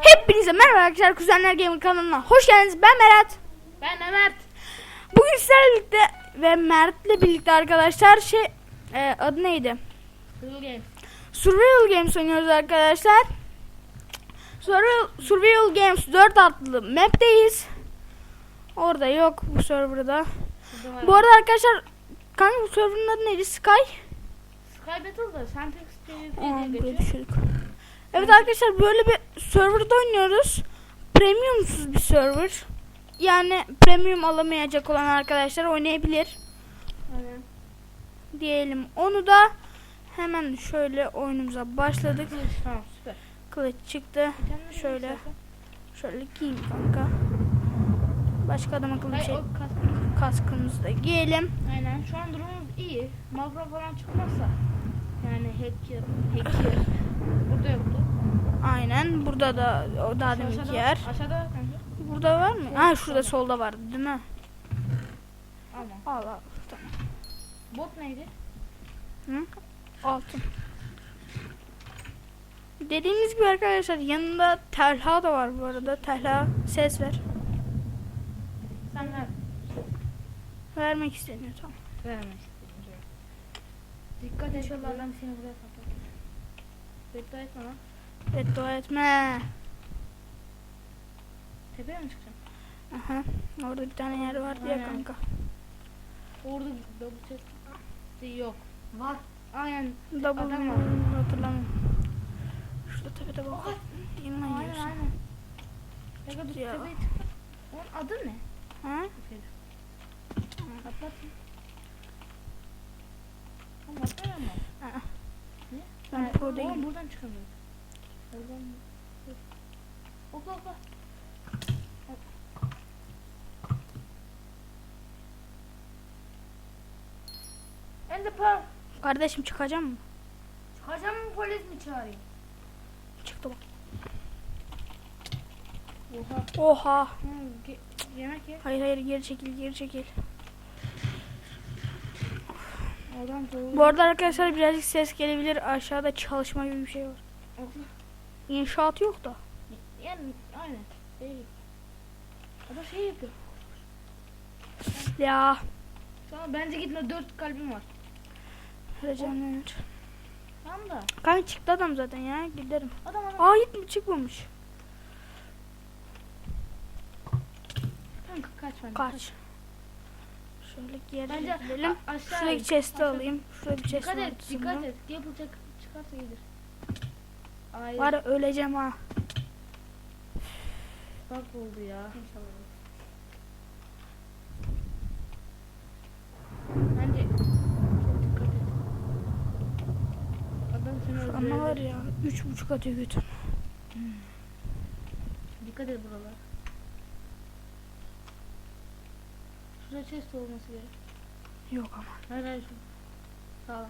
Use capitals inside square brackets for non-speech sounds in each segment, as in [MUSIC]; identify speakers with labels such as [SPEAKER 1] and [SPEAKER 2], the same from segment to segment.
[SPEAKER 1] Hepinize merhaba arkadaşlar Kuzenler Gamer kanalına hoş geldiniz. Ben Berat.
[SPEAKER 2] Ben de Mert.
[SPEAKER 1] Bugün sizlerle birlikte ve Mert'le birlikte arkadaşlar şey e, adı neydi?
[SPEAKER 2] Kızıl Game.
[SPEAKER 1] Survival Games oynuyoruz arkadaşlar. Survival, Survival Games 4 adlı map'teyiz. Orada yok bu serverda. Bu arada arkadaşlar kanka bu serverın adı neydi? Sky?
[SPEAKER 2] Sky Battle'da Sentex diye
[SPEAKER 1] buraya
[SPEAKER 2] geçiyor.
[SPEAKER 1] Evet arkadaşlar böyle bir serverda oynuyoruz. Premiumsuz bir server. Yani premium alamayacak olan arkadaşlar oynayabilir
[SPEAKER 2] Aynen.
[SPEAKER 1] diyelim. Onu da hemen şöyle oyunumuza başladık.
[SPEAKER 2] Kılıç tamam süper.
[SPEAKER 1] Kılıç çıktı.
[SPEAKER 2] Bir
[SPEAKER 1] Şöyle. Şöyle giyeyim kanka. Başka adama kılıç
[SPEAKER 2] Hayır
[SPEAKER 1] şey,
[SPEAKER 2] kask.
[SPEAKER 1] kaskımızı da giyelim.
[SPEAKER 2] Aynen şu an durumumuz iyi. Makro falan çıkmazsa. Yani hacker, hacker. [LAUGHS] Burada yoktu.
[SPEAKER 1] Aynen. Burada da o daha deminki
[SPEAKER 2] aşağıda-
[SPEAKER 1] yer.
[SPEAKER 2] Aşağıda kanka.
[SPEAKER 1] Burada var mı? Ha şurada solda vardı değil mi? Al al. Tamam.
[SPEAKER 2] Bot neydi?
[SPEAKER 1] Hı? Altın. Dediğimiz gibi arkadaşlar yanında Telha da var bu arada. Telha ses ver.
[SPEAKER 2] Sen ver.
[SPEAKER 1] Vermek istemiyor tamam.
[SPEAKER 2] Vermek istedim. Dikkat et. Şuralardan seni buraya kapat. Beddua etme lan.
[SPEAKER 1] Beddua etme.
[SPEAKER 2] Tepeye mi çıkacağım?
[SPEAKER 1] Aha. Orada bir tane yer vardı ya
[SPEAKER 2] Aynen.
[SPEAKER 1] kanka.
[SPEAKER 2] Orada double chest yok. Var. Aynen.
[SPEAKER 1] Double
[SPEAKER 2] Adam var.
[SPEAKER 1] hatırlamıyorum. Şurada tepede bak.
[SPEAKER 2] Aynen aynen. Ne kadar
[SPEAKER 1] Ya.
[SPEAKER 2] tepeye. Onun adı ne?
[SPEAKER 1] Ha?
[SPEAKER 2] Atlat. Tamam ama.
[SPEAKER 1] Ben
[SPEAKER 2] oğlum
[SPEAKER 1] değilim.
[SPEAKER 2] buradan çıkamıyorum. Oradan. Hopla hopla. Hop. Pearl.
[SPEAKER 1] Kardeşim çıkacağım mı?
[SPEAKER 2] Çıkacağım mı polis mi çağırayım?
[SPEAKER 1] Çıktı bak.
[SPEAKER 2] Oha.
[SPEAKER 1] Oha.
[SPEAKER 2] Ge- yemek ye.
[SPEAKER 1] Hayır hayır geri çekil geri çekil.
[SPEAKER 2] Doğru.
[SPEAKER 1] Bu arada arkadaşlar birazcık ses gelebilir. Aşağıda çalışma gibi bir şey var. İnşaat yok da.
[SPEAKER 2] Yani aynen. Adam şey yapıyor.
[SPEAKER 1] Ya.
[SPEAKER 2] Tamam bence gitme dört kalbim var.
[SPEAKER 1] Mehmet.
[SPEAKER 2] Tamam da.
[SPEAKER 1] Kanka çıktı adam zaten ya giderim.
[SPEAKER 2] Adam adam.
[SPEAKER 1] Aa gitmiş çıkmamış.
[SPEAKER 2] Kanka kaç bence.
[SPEAKER 1] Kaç. Şöyle geri
[SPEAKER 2] Bence
[SPEAKER 1] gidelim.
[SPEAKER 2] aşağı.
[SPEAKER 1] Şuradaki chest'i
[SPEAKER 2] aşağı.
[SPEAKER 1] alayım. Şurada bir chest
[SPEAKER 2] Dikkat
[SPEAKER 1] var.
[SPEAKER 2] et, dikkat et. Yapılacak çıkarsa iyidir. Hayır.
[SPEAKER 1] Var ya, öleceğim ha.
[SPEAKER 2] Bak oldu ya. Bence dikkat et. Adam seni
[SPEAKER 1] Şu an var
[SPEAKER 2] öldürebilir.
[SPEAKER 1] ya. Üç buçuk atıyor götüm.
[SPEAKER 2] Dikkat et buralar. Chest olması gerek.
[SPEAKER 1] Yok ama.
[SPEAKER 2] Hayır hayır şu. Sağ.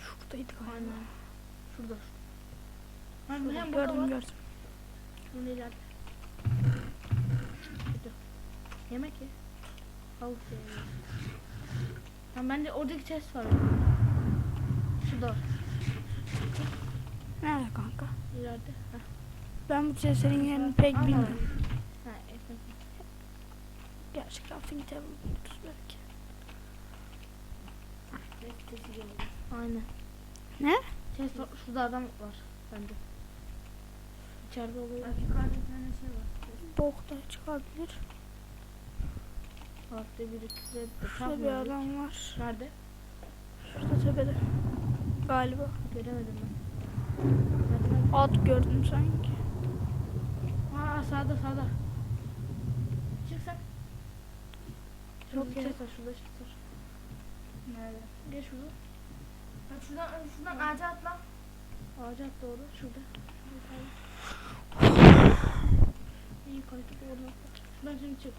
[SPEAKER 1] Şuradaydı galiba.
[SPEAKER 2] Aynen. Şurada.
[SPEAKER 1] Şurada,
[SPEAKER 2] hem
[SPEAKER 1] gördüm gördüm.
[SPEAKER 2] Şunu ileride. Yemek ye. Tavuk ye. Tamam bende oradaki chest var. Şurada.
[SPEAKER 1] Nerede kanka?
[SPEAKER 2] İleride. Heh.
[SPEAKER 1] Ben bu chestlerin yerini pek bilmiyorum. Gerçi crafting table buluruz belki.
[SPEAKER 2] Aynen.
[SPEAKER 1] Ne?
[SPEAKER 2] Var. Şurada adam var. Bende. İçeride oluyor.
[SPEAKER 3] Yukarıda bir tane şey var.
[SPEAKER 1] Bok da çıkabilir.
[SPEAKER 2] Altta bir iki de
[SPEAKER 1] Şurada bir adam var.
[SPEAKER 2] Nerede?
[SPEAKER 1] Şurada tepede. Galiba.
[SPEAKER 2] Göremedim ben.
[SPEAKER 1] At gördüm sanki.
[SPEAKER 2] Aa sağda sağda. Çık sen. Şurada
[SPEAKER 1] ya.
[SPEAKER 2] chest var. Şurada var.
[SPEAKER 3] Nerede?
[SPEAKER 2] Geç şurada.
[SPEAKER 3] Ha, şuradan, şuradan ağaca atla.
[SPEAKER 2] Ağaca at doğru. Şurada. İyi kaydık oradan. Şuradan şimdi çık.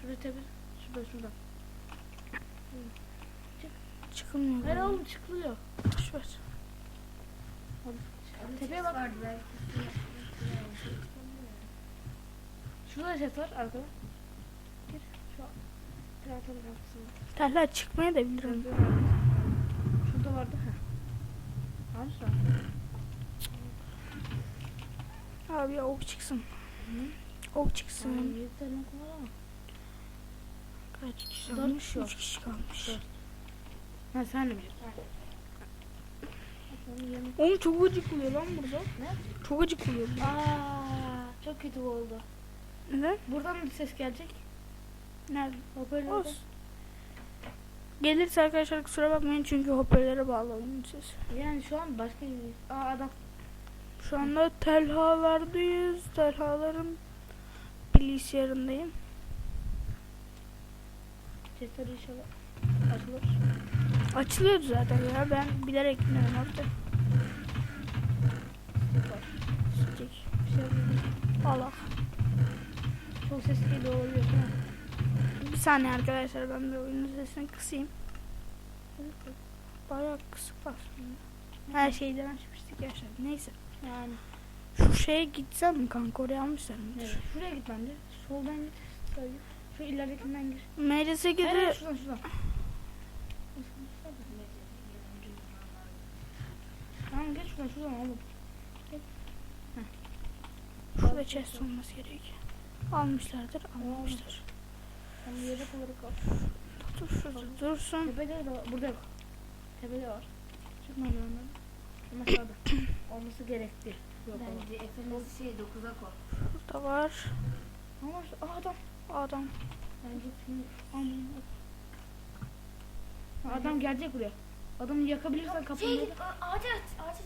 [SPEAKER 2] Şurada tepe. Şurada şurada.
[SPEAKER 1] Çıkılmıyor. Galiba.
[SPEAKER 2] oğlum çıkılıyor.
[SPEAKER 1] Boş ver.
[SPEAKER 2] Tepeye bak.
[SPEAKER 3] Vardı belki.
[SPEAKER 2] Şurada ses var arkada. Gir. Şu
[SPEAKER 1] Terler çıkmaya da bilirim.
[SPEAKER 2] Şurada vardı. Heh. Almış lan.
[SPEAKER 1] Abi ya ok çıksın. Ok çıksın.
[SPEAKER 2] Tamam, yedi tane var ama.
[SPEAKER 1] Kaç kişi kalmış?
[SPEAKER 2] var.
[SPEAKER 1] Üç kişi kalmış.
[SPEAKER 2] Ha sen de yemek.
[SPEAKER 1] Oğlum çok acık oluyor lan burada.
[SPEAKER 2] Ne?
[SPEAKER 1] Çok acık oluyor.
[SPEAKER 2] Aa, çok kötü oldu.
[SPEAKER 1] Neden?
[SPEAKER 2] Buradan da ses gelecek.
[SPEAKER 1] Nerede?
[SPEAKER 2] Hoparlörden.
[SPEAKER 1] Olsun. Gelirse arkadaşlar kusura bakmayın çünkü hoparlöre bağlı oyunun sesi.
[SPEAKER 2] Yani şu an başka bir... Aa adam.
[SPEAKER 1] Şu anda telhalardayız. Telhaların bilgisayarındayım.
[SPEAKER 2] Sesleri inşallah açılır.
[SPEAKER 1] Açılıyordu zaten ya. Ben bilerek dinledim orada.
[SPEAKER 2] Süper.
[SPEAKER 1] Sikik.
[SPEAKER 2] Bir şey.
[SPEAKER 1] Allah.
[SPEAKER 2] Çok ses geliyor oluyor değil mi?
[SPEAKER 1] Bir saniye arkadaşlar ben bir oyunun sesini kısayım. Bayağı kısık aslında. Her şeyden açmıştık ya şimdi. Neyse.
[SPEAKER 2] Yani.
[SPEAKER 1] Şu şeye gitsem mi kanka oraya almışlar mı?
[SPEAKER 2] Evet. Şuraya git bence. Soldan git. Şu ileridekinden gir.
[SPEAKER 1] Meclise
[SPEAKER 2] hayır,
[SPEAKER 1] gidip
[SPEAKER 2] şuradan şuradan. Tamam geç şuradan şuradan oğlum.
[SPEAKER 1] şurada chest olması gerek. Almışlardır, almamışlar.
[SPEAKER 2] Bir yedek olarak al.
[SPEAKER 1] Dur şurada dursun.
[SPEAKER 2] Tepede de var. Burada yok. Tepede var. Çık merdivenden. Ama sağda. Olması gerekti. Yok.
[SPEAKER 3] Bence Efe'nin şey 9'a koy.
[SPEAKER 1] Burada var.
[SPEAKER 2] Ama işte aa, adam.
[SPEAKER 1] Adam.
[SPEAKER 2] Bence film Adam gelecek buraya. Adamı yakabilirsen kapının
[SPEAKER 3] Şey,
[SPEAKER 2] önünde.
[SPEAKER 3] a- ağacı aç.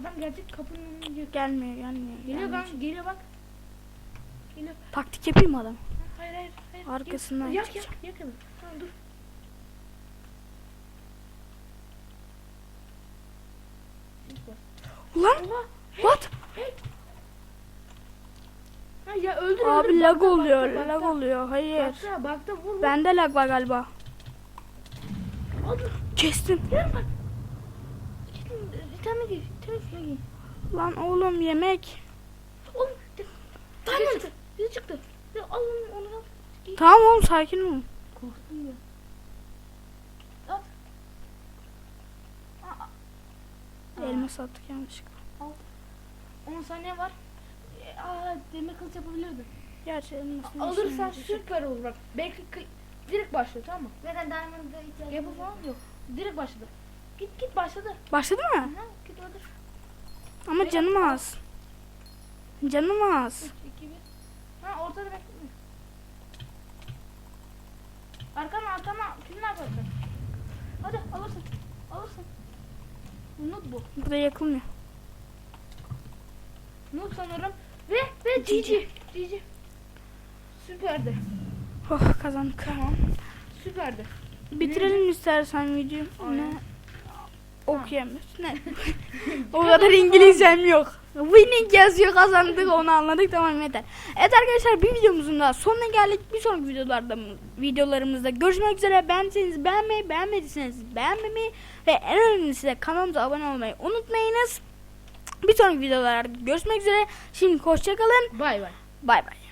[SPEAKER 2] Adam gelecek kapının önünde yak.
[SPEAKER 1] Gelmiyor, gelmiyor.
[SPEAKER 2] Geliyor
[SPEAKER 1] gelmiyor.
[SPEAKER 2] Geliyor bak. Geliyor.
[SPEAKER 1] Taktik yapayım mı adam?
[SPEAKER 2] Ha, Hayır hayır. hayır.
[SPEAKER 1] Arkasından
[SPEAKER 2] Yak yak yak. yak. Tamam dur.
[SPEAKER 1] Ulan!
[SPEAKER 2] Oha.
[SPEAKER 1] What?
[SPEAKER 2] Ha ya öldür öldür.
[SPEAKER 1] Abi lag
[SPEAKER 2] Bakta,
[SPEAKER 1] oluyor,
[SPEAKER 2] bakta,
[SPEAKER 1] lag
[SPEAKER 2] bakta.
[SPEAKER 1] oluyor. Hayır.
[SPEAKER 2] Bakta bakta vur vur.
[SPEAKER 1] Bende lag var galiba.
[SPEAKER 2] Al dur.
[SPEAKER 1] Kestim.
[SPEAKER 2] Gel bak. Tane giy. Tane giy.
[SPEAKER 1] Lan oğlum yemek.
[SPEAKER 2] Oğlum. Çıktı. Biri çıktı. Ya al onu onu al.
[SPEAKER 1] Tamam oğlum sakin ol.
[SPEAKER 2] Korktum ya. At.
[SPEAKER 1] Elma sattık yanlışlıkla.
[SPEAKER 2] 10 saniye var. E, Aa demir kılıç yapabilirdim.
[SPEAKER 1] Gerçi elmasını
[SPEAKER 2] Alırsan süper olur bak. Belki direkt başlıyor tamam mı?
[SPEAKER 3] Zaten Diamond'a ihtiyacım
[SPEAKER 2] Yapı falan yok. Direkt başladı. Git git başladı.
[SPEAKER 1] Başladı mı?
[SPEAKER 2] Aha, git öldür.
[SPEAKER 1] Ama canım az. Canım az.
[SPEAKER 2] 3, 2, 1. Ha ortada bekleme. Arkana arkana. Kim ne yaparsın? Hadi alırsın. Alırsın. Nut bu.
[SPEAKER 1] Burada yakılmıyor.
[SPEAKER 2] Nut sanırım. Ve ve GG. GG. Süperdi.
[SPEAKER 1] Oh kazandık.
[SPEAKER 2] Tamam. Süperdi.
[SPEAKER 1] Bitirelim istersen videoyu. Ne? Okuyamıyoruz. Ne? [LAUGHS] o kadar İngilizcem yok. Winning yazıyor kazandık onu anladık tamam yeter. Evet arkadaşlar bir videomuzun daha sonuna geldik. Bir sonraki videolarda videolarımızda görüşmek üzere. Beğendiyseniz beğenmeyi, beğenmediyseniz beğenmemeyi ve en önemlisi de kanalımıza abone olmayı unutmayınız. Bir sonraki videolarda görüşmek üzere. Şimdi hoşçakalın.
[SPEAKER 2] Bay bay.
[SPEAKER 1] Bay bay.